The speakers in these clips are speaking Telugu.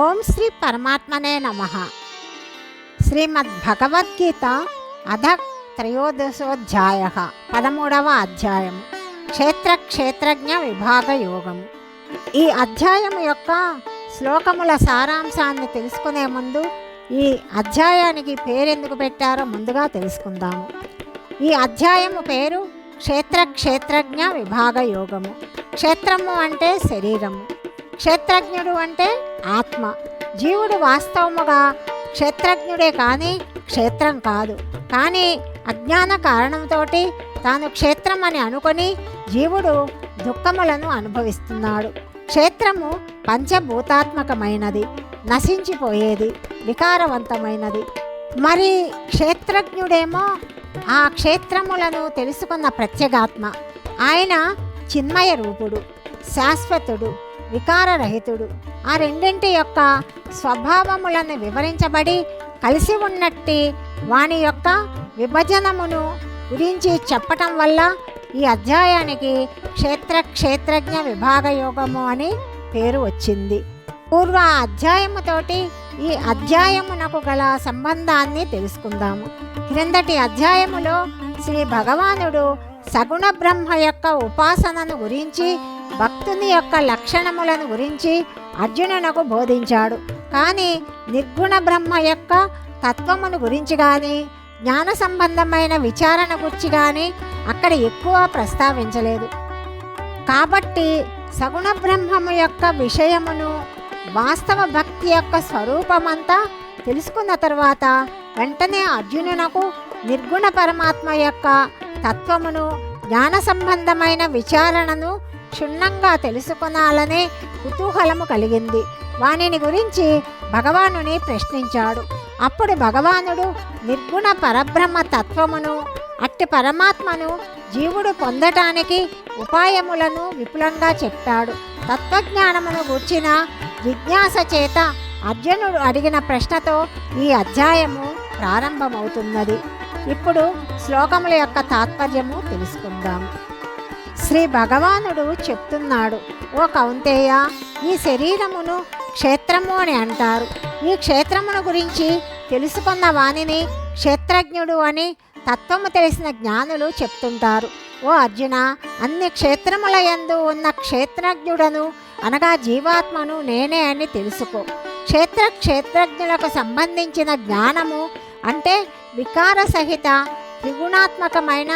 ఓం శ్రీ పరమాత్మనే నమ. శ్రీమద్ భగవద్గీత అధ త్రయోదశోధ్యాయ పదమూడవ అధ్యాయం క్షేత్ర క్షేత్రజ్ఞ విభాగ యోగం. ఈ అధ్యాయం యొక్క శ్లోకముల సారాంశాన్ని తెలుసుకునే ముందు ఈ అధ్యాయానికి పేరెందుకు పెట్టారో ముందుగా తెలుసుకుందాము. ఈ అధ్యాయము పేరు క్షేత్ర క్షేత్రజ్ఞ విభాగ యోగము. క్షేత్రము అంటే శరీరము. క్షేత్రజ్ఞుడు అంటే ఆత్మ. జీవుడు వాస్తవముగా క్షేత్రజ్ఞుడే కానీ క్షేత్రం కాదు. కానీ అజ్ఞాన కారణంతో తాను క్షేత్రం అని అనుకొని జీవుడు దుఃఖములను అనుభవిస్తున్నాడు. క్షేత్రము పంచభూతాత్మకమైనది నశించిపోయేది వికారవంతమైనది. మరి క్షేత్రజ్ఞుడేమో ఆ క్షేత్రములను తెలుసుకున్న ప్రత్యేగాత్మ. ఆయన చిన్మయ రూపుడు శాశ్వతుడు వికారరహితుడు. ఆ రెండింటి యొక్క స్వభావములను వివరించబడి కలిసి ఉన్నట్టి వాని యొక్క విభజనమును గురించి చెప్పటం వల్ల ఈ అధ్యాయానికి క్షేత్ర క్షేత్రజ్ఞ విభాగ యోగము అని పేరు వచ్చింది. పూర్వ అధ్యాయముతోటి ఈ అధ్యాయమునకు గల సంబంధాన్ని తెలుసుకుందాము. క్రిందటి అధ్యాయములో శ్రీ భగవానుడు సగుణ బ్రహ్మ యొక్క ఉపాసనను గురించి భక్తుని యొక్క లక్షణములను గురించి అర్జునునకు బోధించాడు. కానీ నిర్గుణ బ్రహ్మ యొక్క తత్వమును గురించి కానీ జ్ఞాన సంబంధమైన విచారణ గురించి కానీ అక్కడ ఎక్కువ ప్రస్తావించలేదు. కాబట్టి సగుణ బ్రహ్మము యొక్క విషయమును వాస్తవ భక్తి యొక్క స్వరూపమంతా తెలుసుకున్న తర్వాత వెంటనే అర్జునునకు నిర్గుణ పరమాత్మ యొక్క తత్వమును జ్ఞాన సంబంధమైన విచారణను క్షుణ్ణంగా తెలుసుకొనాలనే కుతూహలము కలిగింది. వానిని గురించి భగవానుని ప్రశ్నించాడు. అప్పుడు భగవానుడు నిర్గుణ పరబ్రహ్మ తత్వమును అట్టి పరమాత్మను జీవుడు పొందటానికి ఉపాయములను విపులంగా చెప్పాడు. తత్వజ్ఞానమును గూర్చిన జిజ్ఞాస చేత అర్జునుడు అడిగిన ప్రశ్నతో ఈ అధ్యాయము ప్రారంభమవుతున్నది. ఇప్పుడు శ్లోకముల యొక్క తాత్పర్యము తెలుసుకుందాము శ్రీ భగవానుడు చెప్తున్నాడు ఓ కౌంతేయ ఈ శరీరమును క్షేత్రము అని అంటారు. ఈ క్షేత్రమును గురించి తెలుసుకున్న వానిని క్షేత్రజ్ఞుడు అని తత్వము తెలిసిన జ్ఞానులు చెప్తుంటారు. ఓ అర్జున అన్ని క్షేత్రముల యందు ఉన్న క్షేత్రజ్ఞుడను అనగా జీవాత్మను నేనే అని తెలుసుకో. క్షేత్ర క్షేత్రజ్ఞులకు సంబంధించిన జ్ఞానము అంటే వికార సహిత త్రిగుణాత్మకమైన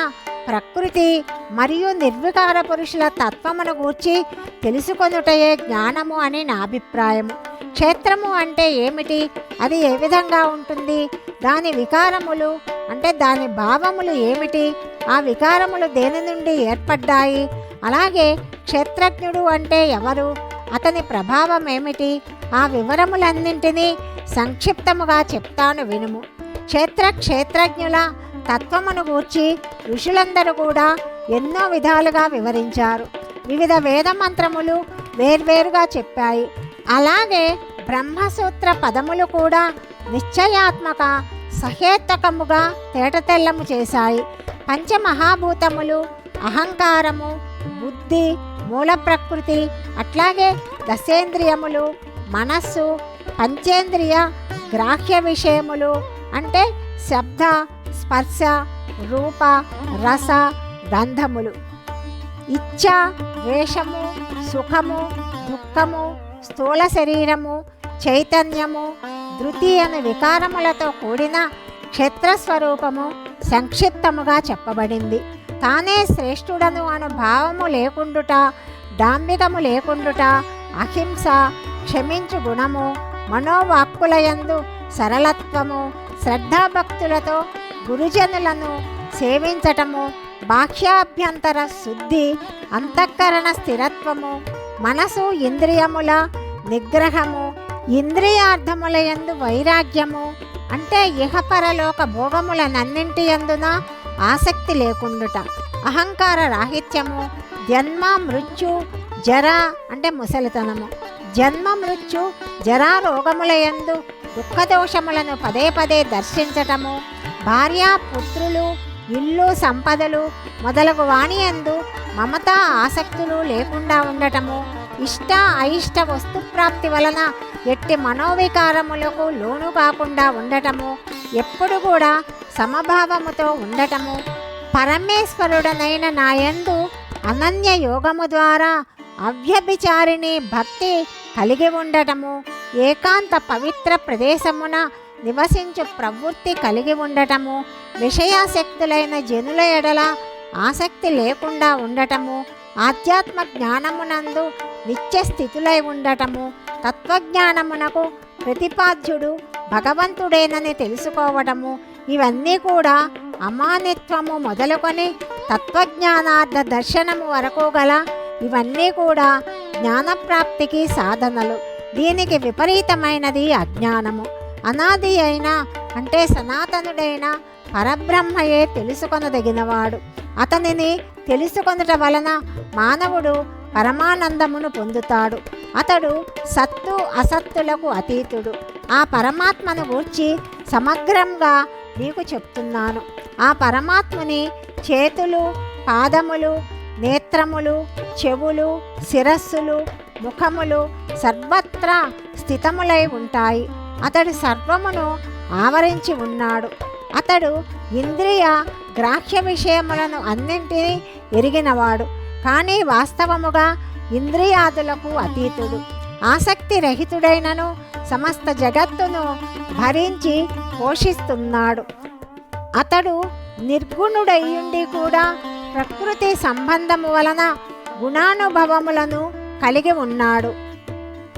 ప్రకృతి మరియు నిర్వికార పురుషుల తత్వమును గూర్చి తెలుసుకొనుటయే జ్ఞానము అని నా అభిప్రాయము. క్షేత్రము అంటే ఏమిటి? అది ఏ విధంగా ఉంటుంది? దాని వికారములు అంటే దాని భావములు ఏమిటి? ఆ వికారములు దేని నుండి ఏర్పడ్డాయి? అలాగే క్షేత్రజ్ఞుడు అంటే ఎవరు? అతని ప్రభావం ఏమిటి? ఆ వివరములన్నింటినీ సంక్షిప్తముగా చెప్తాను వినుము. క్షేత్ర క్షేత్రజ్ఞుల తత్వమును గూర్చి ఋషులందరూ కూడా ఎన్నో విధాలుగా వివరించారు. వివిధ వేద మంత్రములు వేర్వేరుగా చెప్పాయి. అలాగే బ్రహ్మసూత్ర పదములు కూడా నిశ్చయాత్మక సహేతకముగా తేటతెల్లము చేశాయి. పంచమహాభూతములు అహంకారము బుద్ధి మూల ప్రకృతి అట్లాగే దశేంద్రియములు మనస్సు పంచేంద్రియ గ్రాహ్య విషయములు అంటే శబ్ద స్పర్శ రూప రస గంధములు. ఇచ్ఛ ద్వేషము సుఖము దుఃఖము స్థూల శరీరము చైతన్యము ధృతి అనే వికారములతో కూడిన క్షేత్రస్వరూపము సంక్షిప్తముగా చెప్పబడింది. తానే శ్రేష్ఠుడను అను భావము లేకుండుట డాంబికము లేకుండుట అహింస క్షమించు గుణము మనోవాక్కులయందు సరళత్వము శ్రద్ధాభక్తులతో గురుజనులను సేవించటము బాహ్యాభ్యంతర శుద్ధి అంతఃకరణ స్థిరత్వము మనసు ఇంద్రియముల నిగ్రహము ఇంద్రియార్థముల యందు వైరాగ్యము అంటే ఇహపరలోక భోగములనన్నింటి యందున ఆసక్తి లేకుండుట అహంకార రాహిత్యము జన్మ మృత్యు జర అంటే ముసలితనము. జన్మ మృత్యు జరా రోగముల యందు దుఃఖదోషములను పదే పదే దర్శించటము భార్య పుత్రులు ఇల్లు సంపదలు మొదలగు వాణి అందు మమత ఆసక్తులు లేకుండా ఉండటము ఇష్ట అయిష్ట వస్తుప్రాప్తి వలన ఎట్టి మనోవికారములకు లోను కాకుండా ఉండటము ఎప్పుడు కూడా సమభావముతో ఉండటము. పరమేశ్వరుడనైన నాయందు అనన్య యోగము ద్వారా అవ్యభిచారిణి భక్తి కలిగి ఉండటము ఏకాంత పవిత్ర ప్రదేశమున నివసించు ప్రవృత్తి కలిగి ఉండటము విషయాసక్తులైన జనుల ఎడల ఆసక్తి లేకుండా ఉండటము ఆధ్యాత్మ జ్ఞానమునందు నిత్య స్థితులై ఉండటము తత్వజ్ఞానమునకు ప్రతిపాద్యుడు భగవంతుడేనని తెలుసుకోవటము ఇవన్నీ కూడా అమానిత్వము మొదలుకొని తత్వజ్ఞానార్థ దర్శనము వరకు గల ఇవన్నీ కూడా జ్ఞానప్రాప్తికి సాధనలు. దీనికి విపరీతమైనది అజ్ఞానము. అనాది అయిన అంటే సనాతనుడైన పరబ్రహ్మయే తెలుసుకొనదగినవాడు. అతనిని తెలుసుకొనుట వలన మానవుడు పరమానందమును పొందుతాడు. అతడు సత్తు అసత్తులకు అతీతుడు. ఆ పరమాత్మను గూర్చి సమగ్రంగా నీకు చెప్తున్నాను. ఆ పరమాత్ముని చేతులు పాదములు నేత్రములు చెవులు శిరస్సులు ముఖములు సర్వత్రా స్థితములై ఉంటాయి. అతడు సర్వమును ఆవరించి ఉన్నాడు. అతడు ఇంద్రియ గ్రాహ్య విషయములను అన్నింటినీ ఎరిగినవాడు కానీ వాస్తవముగా ఇంద్రియాదులకు అతీతుడు. ఆసక్తి రహితుడైనను సమస్త జగత్తును భరించి పోషిస్తున్నాడు. అతడు నిర్గుణుడయ్యుండి కూడా ప్రకృతి సంబంధము వలన గుణానుభవములను కలిగి ఉన్నాడు.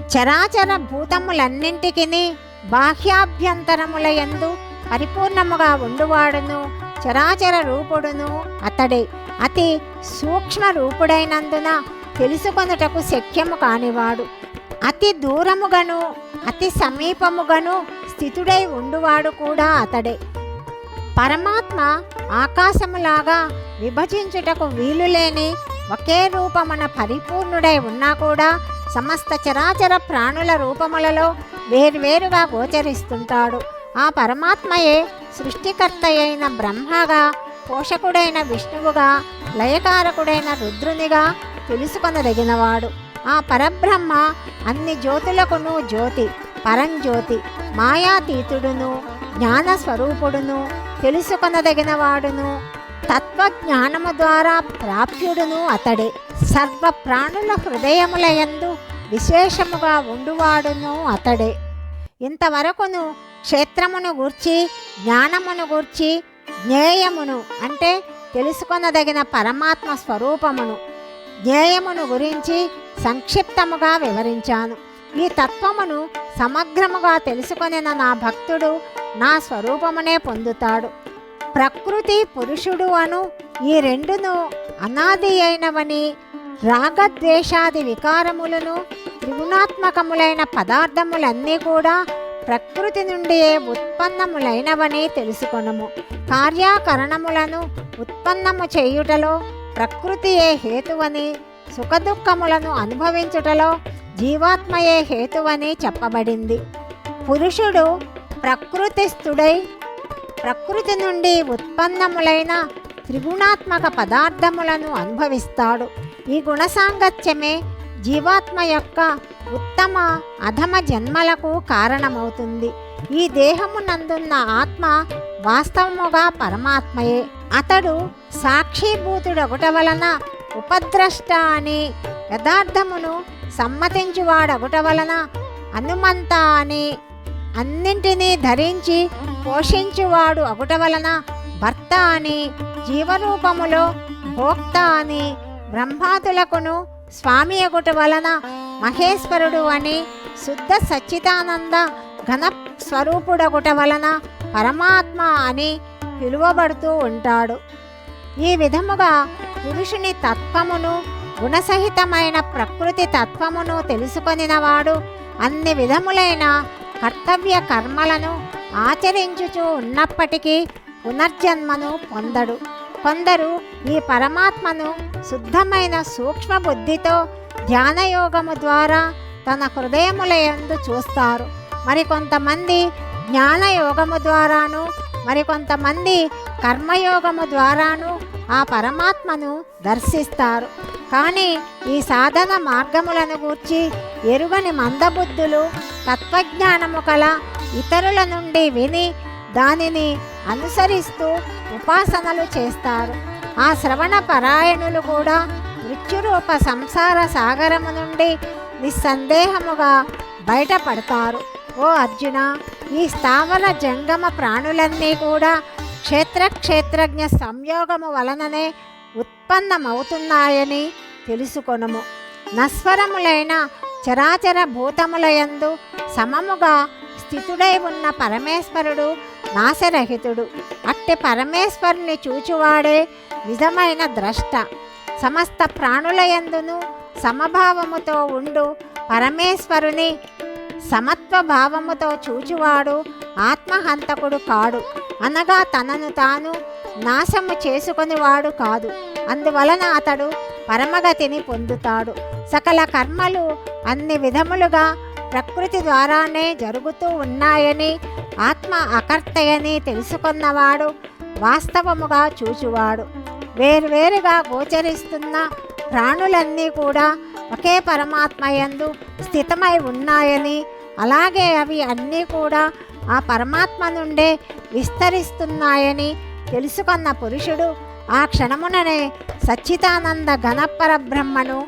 చరాచర భూతములన్నింటికి బాహ్యాభ్యంతరముల యందు పరిపూర్ణముగా ఉండువాడును చరాచర రూపుడును అతడే. అతి సూక్ష్మ రూపుడైనందున తెలుసుకొనుటకు శక్యము కానివాడు. అతి దూరముగను అతి సమీపముగను స్థితుడై ఉండువాడు కూడా అతడే. పరమాత్మ ఆకాశములాగా విభజించుటకు వీలులేని ఒకే రూపమున పరిపూర్ణుడై ఉన్నా కూడా సమస్త చరాచర ప్రాణుల రూపములలో వేర్వేరుగా గోచరిస్తుంటాడు. ఆ పరమాత్మయే సృష్టికర్త అయిన బ్రహ్మగా పోషకుడైన విష్ణువుగా లయకారకుడైన రుద్రునిగా తెలుసుకొనదగినవాడు. ఆ పరబ్రహ్మ అన్ని జ్యోతులకును జ్యోతి పరంజ్యోతి మాయాతీతుడును జ్ఞాన స్వరూపుడును తెలుసుకొనదగినవాడును. తత్వజ్ఞానము ద్వారా ప్రాప్యుడును అతడే. సర్వ ప్రాణుల హృదయములయందు విశేషముగా ఉండువాడును అతడే. ఇంతవరకును క్షేత్రమును గూర్చి జ్ఞానమును గూర్చి జ్ఞేయమును అంటే తెలుసుకొనదగిన పరమాత్మ స్వరూపమును. జ్ఞేయమును గురించి సంక్షిప్తముగా వివరించాను. ఈ తత్వమును సమగ్రముగా తెలుసుకొనిన నా భక్తుడు నా స్వరూపమునే పొందుతాడు. ప్రకృతి పురుషుడు అను ఈ రెండును అనాది అయినవని రాగద్వేషాది వికారములను త్రిగుణాత్మకములైన పదార్థములన్నీ కూడా ప్రకృతి నుండియే ఉత్పన్నములైనవని తెలుసుకొనము. కార్యాకరణములను ఉత్పన్నము చేయుటలో ప్రకృతియే హేతువని సుఖదుఖములను అనుభవించుటలో జీవాత్మయే హేతువని చెప్పబడింది. పురుషుడు ప్రకృతిస్థుడై ప్రకృతి నుండి ఉత్పన్నములైన త్రిగుణాత్మక పదార్థములను అనుభవిస్తాడు. ఈ గుణసాంగత్యమే జీవాత్మ యొక్క ఉత్తమ అధమ జన్మలకు కారణమవుతుంది. ఈ దేహమునందున్న ఆత్మ వాస్తవముగా పరమాత్మయే. అతడు సాక్షిభూతుడొకట వలన ఉపద్రష్ట అని యథార్థమును సమ్మతించువాడొకట వలన హనుమంత అని అన్నింటినీ ధరించి పోషించువాడు అగుట వలన భర్త అని జీవరూపములో భోక్త అని బ్రహ్మాతులకును స్వామి అగుట వలన మహేశ్వరుడు అని శుద్ధ సచ్చిదానంద ఘన స్వరూపుడగుట వలన పరమాత్మ అని పిలువబడుతూ ఉంటాడు. ఈ విధముగా పురుషుని తత్వమును గుణసహితమైన ప్రకృతి తత్వమును తెలుసుకొనినవాడు అన్ని విధములైన కర్తవ్య కర్మలను ఆచరించుచూ ఉన్నప్పటికీ పునర్జన్మను పొందడు. కొందరు ఈ పరమాత్మను శుద్ధమైన సూక్ష్మ బుద్ధితో ధ్యానయోగము ద్వారా తన హృదయములయందు చూస్తారు మరికొంతమంది జ్ఞానయోగము ద్వారాను మరికొంతమంది కర్మయోగము ద్వారాను ఆ పరమాత్మను దర్శిస్తారు కానీ ఈ సాధన మార్గములను గూర్చి ఎరుగని మందబుద్ధులు తత్వజ్ఞానము కల ఇతరుల నుండి విని దానిని అనుసరిస్తూ ఉపాసనలు చేస్తారు ఆ శ్రవణ పరాయణులు కూడా మృత్యురూప సంసార సాగరము నుండి నిస్సందేహముగా బయటపడతారు. ఓ అర్జున ఈ స్థావర జంగమ ప్రాణులన్నీ కూడా క్షేత్రక్షేత్రజ్ఞ సంయోగము వలననే ఉత్పన్నమవుతున్నాయని తెలుసుకొనుము. నస్వరములైన చరాచర భూతములయందు సమముగా స్థితుడై ఉన్న పరమేశ్వరుడు నాశరహితుడు. అట్టి పరమేశ్వరుని చూచువాడే నిజమైన ద్రష్ట. సమస్త ప్రాణులయందును సమభావముతో ఉండు. పరమేశ్వరుని సమత్వ భావముతో చూచువాడు. ఆత్మహంతకుడు కాడు. అనగా తనను తాను నాశము చేసుకునివాడు కాదు. అందువలన అతడు పరమగతిని పొందుతాడు. సకల కర్మలు అన్ని విధములుగా ప్రకృతి ద్వారానే జరుగుతూ ఉన్నాయని ఆత్మ అకర్తయని తెలుసుకున్నవాడు వాస్తవముగా చూచువాడు. వేరువేరుగా గోచరిస్తున్న ప్రాణులన్నీ కూడా ఒకే పరమాత్మయందు స్థితమై ఉన్నాయని అలాగే అవి అన్నీ కూడా ఆ పరమాత్మ నుండే విస్తరిస్తున్నాయని తెలుసుకున్న పురుషుడు ఆ క్షణముననే సచ్చిదానంద ఘనపరబ్రహ్మను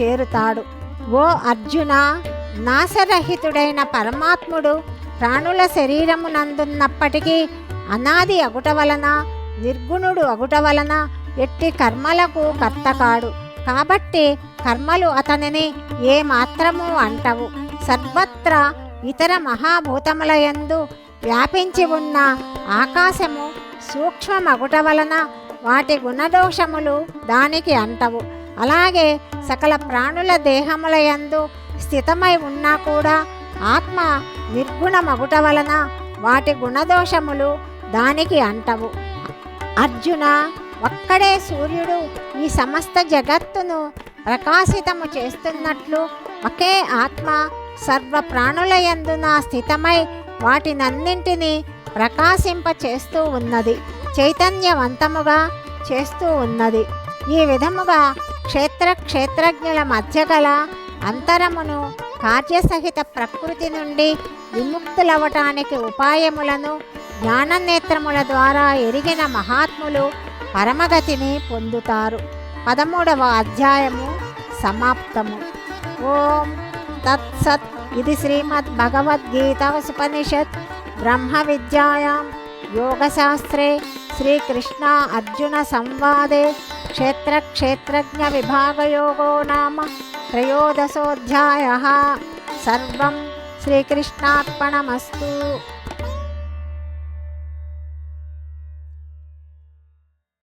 చేరుతాడు. ఓ అర్జున నాశరహితుడైన పరమాత్ముడు ప్రాణుల శరీరమునందున్నప్పటికీ అనాది అగుట వలన నిర్గుణుడు అగుట వలన ఎట్టి కర్మలకు కర్త కాడు కాబట్టి కర్మలు అతనిని ఏ మాత్రము అంటవు. సర్వత్రా ఇతర మహాభూతములయందు వ్యాపించి ఉన్న ఆకాశము సూక్ష్మమగుట వలన వాటి గుణదోషములు దానికి అంటవు. అలాగే సకల ప్రాణుల దేహములయందు స్థితమై ఉన్నా కూడా ఆత్మ నిర్గుణమగుట వలన వాటి గుణదోషములు దానికి అంటవు. అర్జున ఒక్కడే సూర్యుడు ఈ సమస్త జగత్తును ప్రకాశితము చేస్తున్నట్లు ఒకే ఆత్మ సర్వ ప్రాణుల యందున స్థితమై వాటినన్నింటినీ ప్రకాశింప చేస్తూ ఉన్నది. చైతన్యవంతముగా చేస్తూ ఉన్నది. ఈ విధముగా క్షేత్ర క్షేత్రజ్ఞుల మధ్య గల అంతరమును కార్యసహిత ప్రకృతి నుండి విముక్తులవటానికి ఉపాయములను జ్ఞాననేత్రముల ద్వారా ఎరిగిన మహాత్ములు పరమగతిని పొందుతారు. పదమూడవ అధ్యాయము సమాప్తము. ఓం తత్సత్. ఇది శ్రీమద్ భగవద్గీత ఉపనిషత్. బ్రహ్మ విద్యాయాం. యోగశాస్త్రే. శ్రీకృష్ణ అర్జున సంవాదే. క్షేత్రక్షేత్రజ్ఞ విభాగయోగో నామ. త్రయోదశోऽధ్యాయः సర్వం శ్రీకృష్ణార్పణమస్తు.